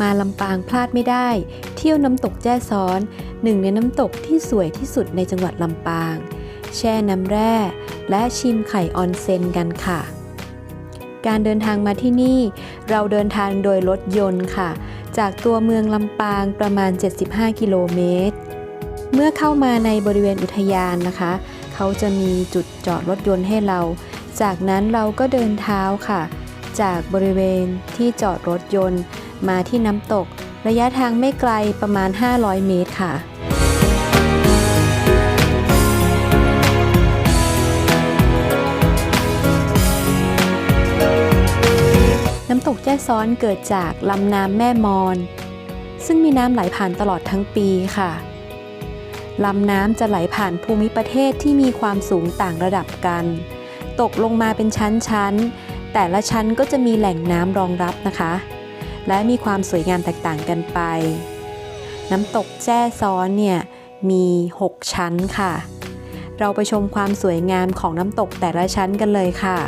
มาลำปางพลาดไม่ได้ เที่ยวน้ำตกแจ้ซ้อน หนึ่งในน้ำตกที่สวยที่สุดในจังหวัดลำปาง แช่น้ำแร่ และชิมไข่ออนเซนกันค่ะ การเดินทางมาที่นี่ เราเดินทางโดยรถยนต์ค่ะ จากตัวเมืองลำปางประมาณ 75 กิโลเมตร เมื่อเข้ามาในบริเวณอุทยานนะคะ เขาจะมีจุดจอดรถยนต์ให้เรา จากนั้นเราก็เดินเท้าค่ะ จากบริเวณที่จอดรถยนต์ มาที่น้ำตก ระยะทางไม่ไกลประมาณ 500 เมตรค่ะน้ำตกแจ้ซ้อนเกิดจากลำน้ำแม่มอน ซึ่งมีน้ำไหลผ่านตลอดทั้งปีค่ะ ลำน้ำจะไหลผ่านภูมิประเทศที่มีความสูงต่างระดับกัน ตกลงมาเป็นชั้นๆ แต่ละชั้นก็จะมีแหล่งน้ำรองรับนะคะ และมีความสวยงามแตกต่างกันไป น้ำตกแจ้ซ้อนเนี่ยมี 6 ชั้นค่ะ เราไปชมความสวยงามของน้ำตกแต่ละชั้นกันเลยค่ะ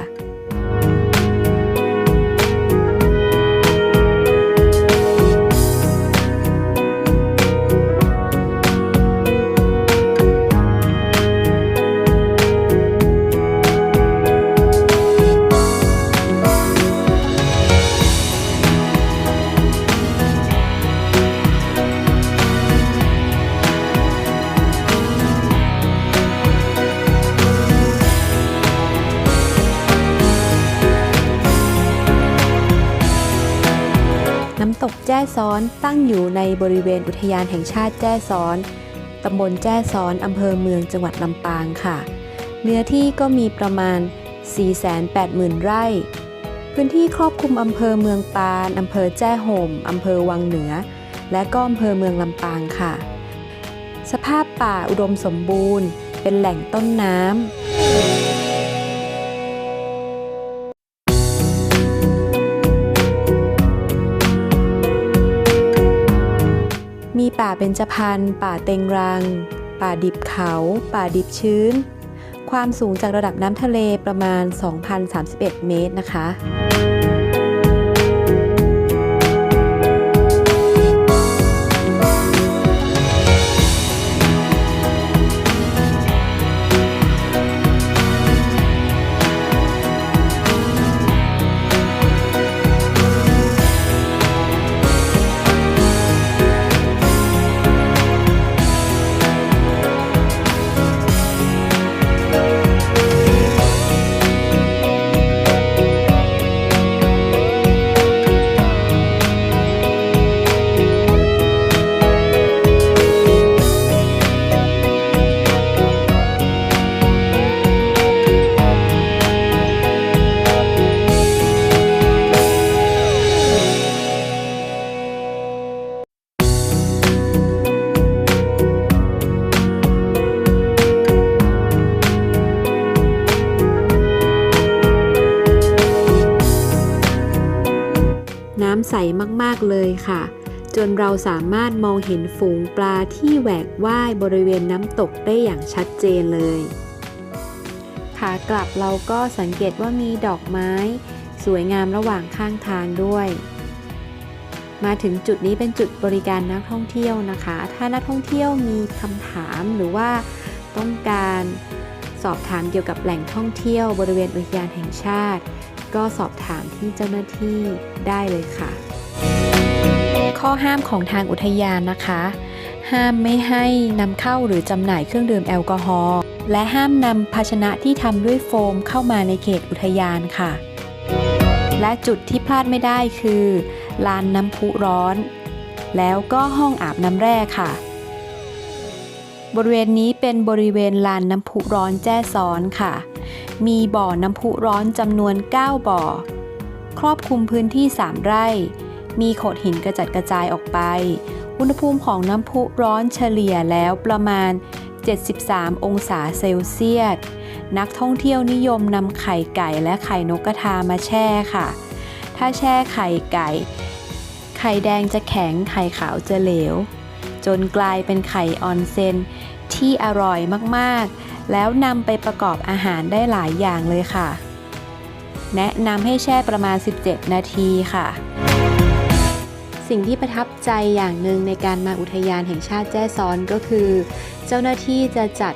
น้ำตกแจ้ซ้อนตั้งอยู่ในบริเวณอุทยานแห่งชาติแจ้ซ้อนตำบลแจ้ซ้อนอำเภอเมืองจังหวัดลำปางค่ะ เนื้อที่ก็มีประมาณ 480,000 ไร่ พื้นที่ครอบคลุมอำเภอเมืองปานอำเภอแจ้ห่มอำเภอวังเหนือ และก็อำเภอเมืองลำปางค่ะ สภาพป่าอุดมสมบูรณ์ เป็นแหล่งต้นน้ำ ป่าเบญจพรรณป่าเต็งรัง ป่าดิบเขา ป่าดิบชื้น ความสูงจากระดับน้ำทะเลประมาณ 2,031 เมตรนะคะำใสมากๆเลยค่ะ จนเราสามารถมองเห็นฝูงปลาที่แหวกว่ายบริเวณน้ำตกได้อย่างชัดเจนเลยขากลับเราก็สังเกตว่ามีดอกไม้ สวยงามระหว่างข้างทางด้วย มาถึงจุดนี้เป็นจุดบริการนักท่องเที่ยวนะคะ ถ้านักท่องเที่ยวมีคำถามหรือว่าต้องการสอบถามเกี่ยวกับแหล่งท่องเที่ยวบริเวณอุทยานแห่งชาติ ก็สอบถามที่เจ้าหน้าที่ได้เลยค่ะ ข้อห้ามของทางอุทยานนะคะ ห้ามไม่ให้นำเข้าหรือจำหน่ายเครื่องดื่มแอลกอฮอล์และห้ามนำภาชนะที่ทำด้วยโฟมเข้ามาในเขตอุทยานค่ะ และจุดที่พลาดไม่ได้คือลานน้ำพุร้อน แล้วก็ห้องอาบน้ำแร่ค่ะ บริเวณนี้เป็นบริเวณลานน้ำพุร้อนแจ้ซ้อนค่ะ มีบ่อน้ำพุร้อนจำนวน 9 บ่อ ครอบคลุมพื้นที่ 3 ไร่ มีโขดหินกระจัดกระจายออกไป อุณหภูมิของน้ำพุร้อนเฉลี่ยแล้วประมาณ 73 องศาเซลเซียส นักท่องเที่ยวนิยมนำไข่ไก่และไข่นกกระทามาแช่ค่ะ ถ้าแช่ไข่ไก่ ไข่แดงจะแข็ง ไข่ขาวจะเหลว จนกลายเป็นไข่ออนเซนที่อร่อยมาก ๆ แล้วนำไปประกอบอาหารได้หลายอย่างเลยค่ะ แนะนำให้แช่ประมาณ 17 นาทีค่ะ สิ่งที่ประทับใจอย่างหนึ่งในการมาอุทยานแห่งชาติแจ้ซ้อนก็คือ เจ้าหน้าที่จะจัด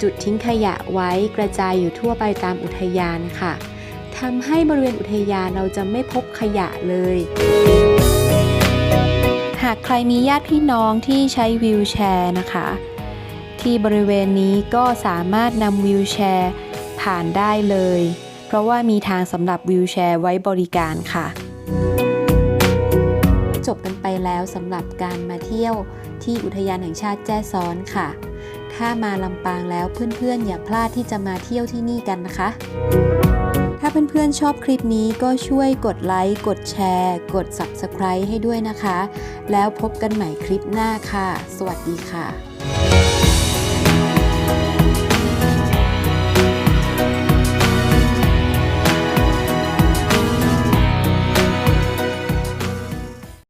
จุดทิ้งขยะไว้กระจายอยู่ทั่วไปตามอุทยานค่ะทำให้บริเวณอุทยานเราจะไม่พบขยะเลย หากใครมีญาติพี่น้องที่ใช้วีลแชร์นะคะ ที่บริเวณนี้ก็สามารถนำวีลแชร์ผ่านได้เลย เพราะว่ามีทางสำหรับวีลแชร์ไว้บริการค่ะ จบกันไปแล้วสำหรับการมาเที่ยวที่อุทยานแห่งชาติแจ้ซ้อนค่ะ ถ้ามาลำปางแล้วเพื่อนๆ อย่าพลาดที่จะมาเที่ยวที่นี่กันนะคะ ถ้าเพื่อนๆชอบคลิปนี้ก็ช่วยกดไลค์ กดแชร์ กด Subscribe ให้ด้วยนะคะ แล้วพบกันใหม่คลิปหน้าค่ะ สวัสดีค่ะ